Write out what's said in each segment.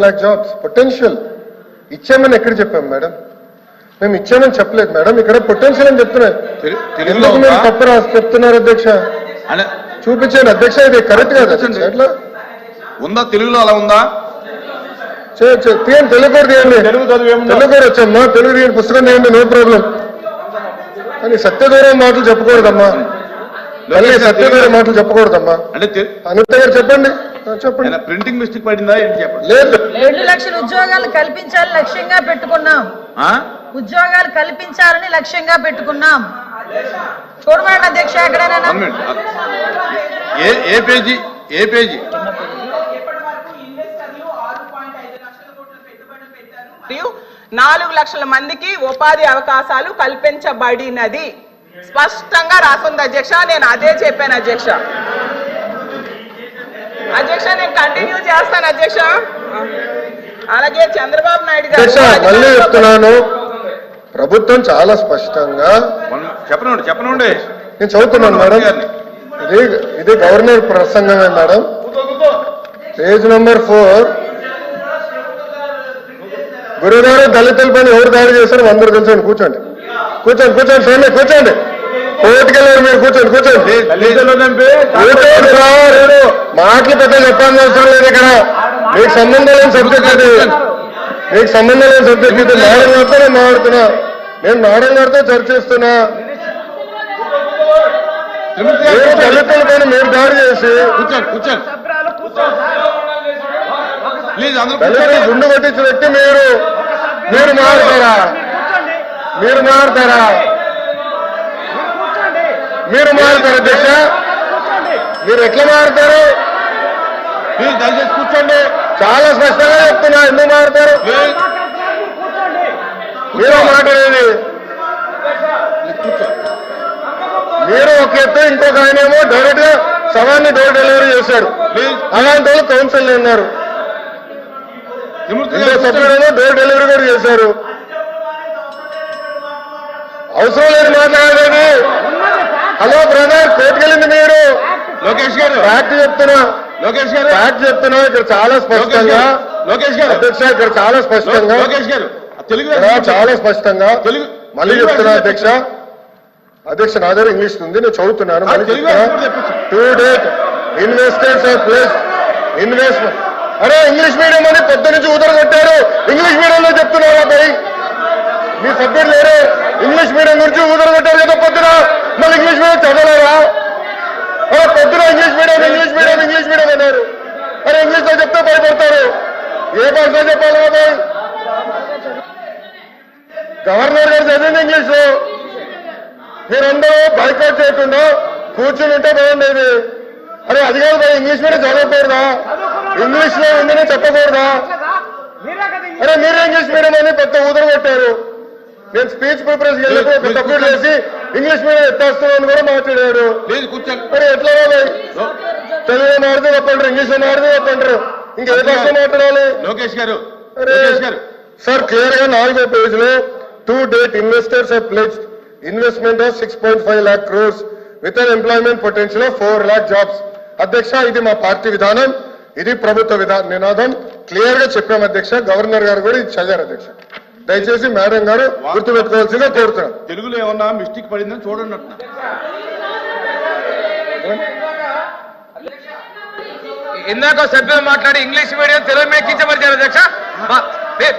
Lock jobs potential ఇచ్చామని ఎక్కడ చెప్పాం మేడం? మేము ఇచ్చామని చెప్పలేదు మేడం. ఇక్కడ పొటెన్షియల్ అని చెప్తున్నాం తెలు- తెలుగులో ఎందుకు మీరు ఉందా? తప్పు రాసి చెప్తున్నారు అధ్యక్ష? అనే చూపించండి అధ్యక్ష ఇది కరెక్ట్ కాదు. ఎట్లా? ఉందా? తెలుగులో అలా ఉందా? తీయండి తెలుగు తీయండి వచ్చమ్మా తెలుగు తీయండి పుస్తకం తీయండి నో ప్రాబ్లం కానీ సత్యదూరం మాటలు చెప్పకూడదమ్మా. మళ్ళీ సత్యదూరం మాటలు చెప్పకూడదమ్మా. అంటే అనిత గారు చెప్పండి. చెప్పండి. ప్రింటింగ్ మిస్టేక్ పడిందా ఏంటి చెప్పండి. లేదు. రెండు లక్షల ఉద్యోగాలు కల్పించాలని లక్ష్యంగా పెట్టుకున్నాం. ఆ? ఉద్యోగాలు కల్పించాలని లక్ష్యంగా పెట్టుకున్నాం. చూడమండి అధ్యక్ష ఎక్కడైనా. ఏ పేజీ? ఏ పేజీ? మరియు నాలుగు లక్షల మందికి ఉపాధి అవకాశాలు కల్పించబడినది. స్పష్టంగా రాసుంది అధ్యక్ష నేను అదే చెప్పాను అధ్యక్ష. అధ్యక్ష నేను కంటిన్యూ చేస్తాను అధ్యక్ష. అలాగే చంద్రబాబు నాయుడు అధ్యక్ష గారు మళ్ళీ చెప్తున్నాను. ప్రభుత్వం చాలా స్పష్టంగా. చెప్పనండి చెప్పనండి నేను చదువుతున్నాను మేడం. ఇది ఇది గవర్నర్ ప్రసంగమే మేడం. Page number four. గురుగారు దళితుల పైన ఎవరు దాడి చేశారు అందరూ కూర్చోండి. కూర్చోండి కూర్చోండి కూర్చోండి కూర్చోండి. కోర్టుకెళ్ళారు మీరు కూర్చోండి కూర్చోండి. కూర్చోండి సార్. మాటలు పెద్ద చెప్పాల్సిన అవసరం లేదు ఇక్కడ. మీకు సంబంధం లేని సబ్జెక్ట్ ఇది. మీకు సంబంధం లేని సబ్జెక్ట్ ఇది. మేడం గారితో నేను మాట్లాడుతున్నా. నేను మేడం గారితో చర్చిస్తున్నా. మీరు దళితుల పైన మీరు దాడి చేసి దళితులు గుండు కొట్టించిన వ్యక్తి మీరు. మీరు మారుతారా? మీరు మారుతారా? మీరు మారుతారా అధ్యక్ష. మీరు ఎట్లా మారుతారు? ప్లీజ్ దయచేసి కూర్చోండి. చాలా స్పష్టంగా చెప్తున్నా ఎందుకు మారుతారు? మీరు మాట్లాడేది మీరు ఒక ఎత్తు ఇంకొక ఆయన ఏమో డైరెక్ట్గా సవాన్ని డోర్ డెలివరీ చేశారు. ప్లీజ్ అలాంటి వాళ్ళు కౌన్సిల్ ఇంకో. సభ్యుడేమో డోర్ డెలివరీ కూడా చేశారు. అవసరం లేదు మాట్లాడేది హలో బ్రదర్ కోర్టుకెళ్ళింది మీరు. లోకేష్ గారు. ఫ్యాక్ట్ చెప్తున్నా. లోకేష్ గారు. ఫ్యాక్ట్ చెప్తున్నా ఇక్కడ చాలా స్పష్టంగా. లోకేష్ గారు. అధ్యక్ష ఇక్కడ చాలా స్పష్టంగా. లోకేష్ గారు. తెలుగు చాలా స్పష్టంగా. తెలుగు మళ్ళీ చెప్తున్నా అధ్యక్ష. అధ్యక్ష నా దగ్గర ఇంగ్లీష్ ఉంది నేను చదువుతున్నాను. To date investors have placed investment అరే ఇంగ్లీష్ మీడియం అని పొద్దు నుంచి ఉదర కొట్టారు. ఇంగ్లీష్ మీడియంలో చెప్తున్నారా భయ్ మీ సభ్యుడు లేరు ఇంగ్లీష్ మీడియం గురించి ఉదర కొట్టారు కదా మళ్ళీ ఇంగ్లీష్ మీడియం చదవలేరా అరే పొద్దున English medium English medium English medium అన్నారు. మరి ఇంగ్లీష్లో చెప్తే భయపడతారు ఏ భాషలో చెప్పాలి బాయ్? గవర్నర్ గారు చదివింది ఇంగ్లీష్ మీరందరూ బైకౌట్ చేయకుండా కూర్చుని ఉంటే బాగుండేది అరే అది కాదు ఇంగ్లీష్ మీడియం చదవకూడదా? ఇంగ్లీష్లో ఉందని చెప్పకూడదా? అరే మీరు ఇంగ్లీష్ మీడియం అని నేను స్పీచ్ ప్రిపరేషన్ వెళ్ళినప్పుడు సభ్యుడు చేసి ఇంగ్లీష్ మీడియం ఎత్తేస్తామని కూడా మాట్లాడారు ప్లీజ్ మరి ఎట్లా తెలుగులో మాడితే చెప్పంటారు ఇంగ్లీష్ మాడితే చెప్పంటారు. ఇంకే భాష మాట్లాడాలి? లోకేష్ గారు సార్ క్లియర్గా నాలుగో పేజ్లో to date investors pledged investment of six point five lakh crores with an employment potential of four lakh jobs అధ్యక్ష ఇది మా పార్టీ విధానం ఇది ప్రభుత్వ విధాన నినాదం. క్లియర్గా చెప్పాం అధ్యక్ష గవర్నర్ గారు కూడా ఇది చదివారు అధ్యక్ష. దయచేసి మేడం గారు గుర్తుపెట్టుకోవాల్సిందిగా కోరుతున్నాం. తెలుగులో ఏమన్నా మిస్టేక్ పడిందని చూడండి అంటున్నా ఇందాక సభ్యులు మాట్లాడి ఇంగ్లీష్ మీడియం తెలుగు మీద కించపరిచారు అధ్యక్ష.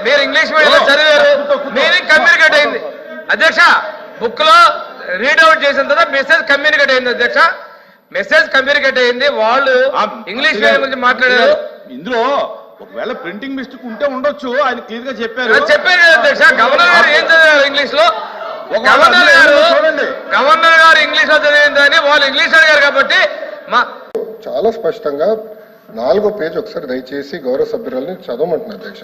మీరు ఇంగ్లీష్ మీడియంలో చదివారు. మీనింగ్ కమ్యూనికేట్ అయింది? అధ్యక్ష బుక్లో రీడౌట్ చేసిన తర్వాత మెసేజ్ కమ్యూనికేట్ అయింది అధ్యక్ష. మెసేజ్ కమ్యూనికేట్ అయింది వాళ్ళు ఇంగ్లీష్ గురించి మాట్లాడారు. ఇందులో ఒకవేళ ప్రింటింగ్ మిస్టేక్ ఉంటే ఉండొచ్చు ఆయన క్లియర్గా చెప్పారు చెప్పారు కదా అధ్యక్ష గవర్నర్ గారు ఏం చదివారు ఇంగ్లీష్లో? ఒక గవర్నర్ గారు చూడండి. గవర్నర్ గారు ఇంగ్లీష్లో చదివిందని వాళ్ళు ఇంగ్లీష్ అడిగారు కాబట్టి మా చాలా స్పష్టంగా నాలుగో పేజ్ ఒకసారి దయచేసి గౌరవ సభ్యురాలని చదవమంటున్నా అధ్యక్ష.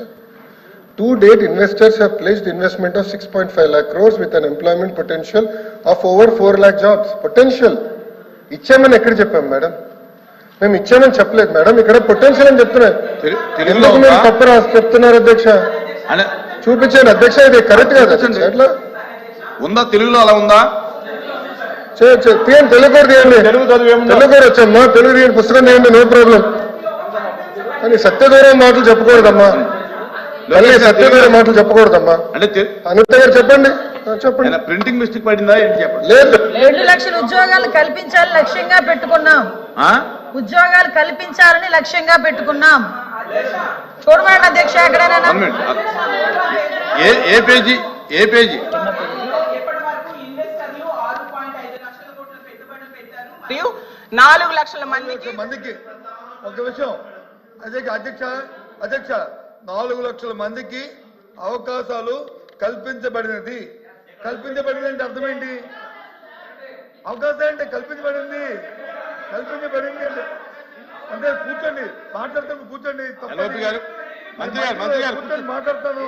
To date investors have placed investment of six point five lakh crores with an employment potential of over four lakh jobs potential ఇచ్చామని ఎక్కడ చెప్పాం మేడం? మేము ఇచ్చామని చెప్పలేదు మేడం. ఇక్కడ పొటెన్షియల్ అని చెప్తున్నా తెలు- తెలుగులో ఎందుకు మీరు? తప్పు రాసి చెప్తున్నారు అధ్యక్ష? అనే చూపించండి అధ్యక్ష ఇది కరెక్ట్ కాదు ఎట్లా? ఉందా తెలుగులో అలా ఉందా? తీయండి తెలుగు తీయండి. తెలుగు వచ్చమ్మా తెలుగు తీయండి పుస్తకం తీయండి నో ప్రాబ్లం. అని సత్యదూరం మాటలు చెప్పకూడదమ్మా. మళ్ళీ సత్యదూరం మాటలు చెప్పకూడదమ్మా. అనిత గారు చెప్పండి. చెప్పండి. ప్రింటింగ్ మిస్టేక్ పడిందా ఏంటి చెప్పండి. లేదు. రెండు లక్షల ఉద్యోగాలు కల్పించాలని లక్ష్యంగా పెట్టుకున్నాం. ఆ? ఉద్యోగాలు కల్పించాలని లక్ష్యంగా పెట్టుకున్నాం. చూడమండి అధ్యక్ష ఎక్కడైనా. ఏ పేజీ? ఏ పేజీ? నాలుగు లక్షల మందికి మందికి. ఒక విషయం అధ్యక్ష అధ్యక్ష అధ్యక్ష. నాలుగు లక్షల మందికి అవకాశాలు కల్పించబడినది. కల్పించబడింది అంటే అర్థం ఏంటి? అవకాశం అంటే కల్పించబడింది. కల్పించబడింది అంటే అంటే కూర్చోండి మాట్లాడతాను కూర్చోండి తప్పని- ఎల్ఓపి గారు. మంత్రి గారు మంత్రి గారు. కూర్చొని మాట్లాడతాను.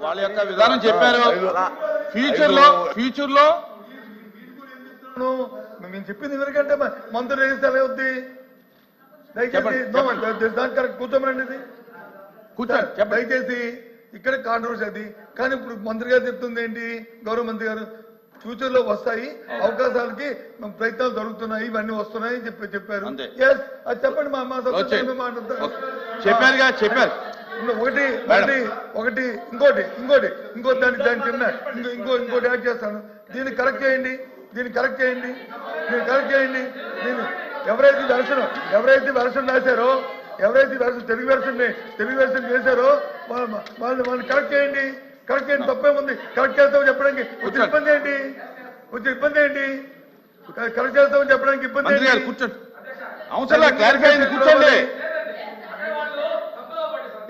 వాళ్ళ యొక్క విధానం చెప్పారు. ఫ్యూచర్లో ఫ్యూచర్లో. మేము చెప్పింది ఎందుకంటే మంత్రి రేగిస్తే అవుద్ది దయచేసి కూర్చోమనండి ఇది. కూర్చోండి చెప్పండి. ఇక్కడ కాంట్రవర్సీ అది. కానీ ఇప్పుడు మంత్రి గారు చెప్తుంది ఏంటి? గౌరవ మంత్రి గారు ఫ్యూచర్లో వస్తాయి అవకాశాలకి ప్రయత్నాలు జరుగుతున్నాయి ఇవన్నీ వస్తున్నాయి అని చెప్పి చెప్పారు. అది చెప్పండి మా చెప్పారు ఇంకా ఒకటి ఒకటి ఒకటి ఇంకోటి ఇంకోటి ఇంకో దాని దాని చిన్న ఇంకో ఇంకో ఇంకోటి యాడ్ చేస్తాను. దీన్ని కరెక్ట్ చేయండి. దీన్ని కరెక్ట్ చేయండి. దీన్ని కరెక్ట్ చేయండి. దీన్ని ఎవరైతే వెర్షన్ ఎవరైతే వెర్షన్ రాశారో ఎవరైతే version Telugu version Telugu version చేశారో వాళ్ళ- వాళ్ళని వాళ్ళని కరెక్ట్ చేయండి. కరెక్ట్ చేయండి తప్పేముంది కరెక్ట్ చేస్తామని చెప్పడానికి వచ్చే ఇబ్బంది ఏంటి? వచ్చే ఇబ్బంది ఏంటి? కరెక్ట్ చేస్తామని చెప్పడానికి ఇబ్బంది ఏంటి? కూర్చోండి. అవసరం క్లారిఫై అయింది కూర్చోండి.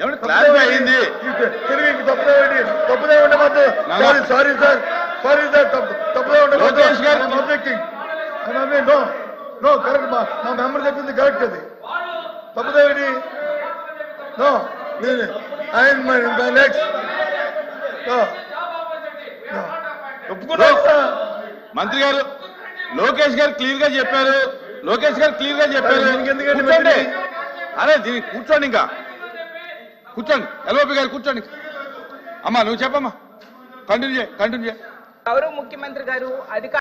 ఏమంటే క్లారిఫై అయింది. తెలుగు తప్పుదే ఉండి తప్పుదే ఉండవద్దు నాన్న. Sorry sorry sir. Sorry sir తప్పు తప్పుదే. ఆబ్జెక్టింగ్ నో కరెక్ట్ మా నా మెంబర్ చెప్పింది కరెక్ట్ అది. తప్పుదే ఉండి నో ఆయన మై నెక్స్ట్ ఒప్పుకున్నా మంత్రి గారు లోకేష్ గారు క్లియర్గా చెప్పారు. లోకేష్ గారు క్లియర్గా చెప్పారు. మధ్యలో? అరే దీనికి కూర్చోండి ఇంకా. కూర్చోండి. ఎల్ఓపి గారు కూర్చోండి. అమ్మా నువ్వు చెప్పమ్మా. కంటిన్యూ చేయి కంటిన్యూ చేయి. గౌరవ ముఖ్యమంత్రి గారు అధికార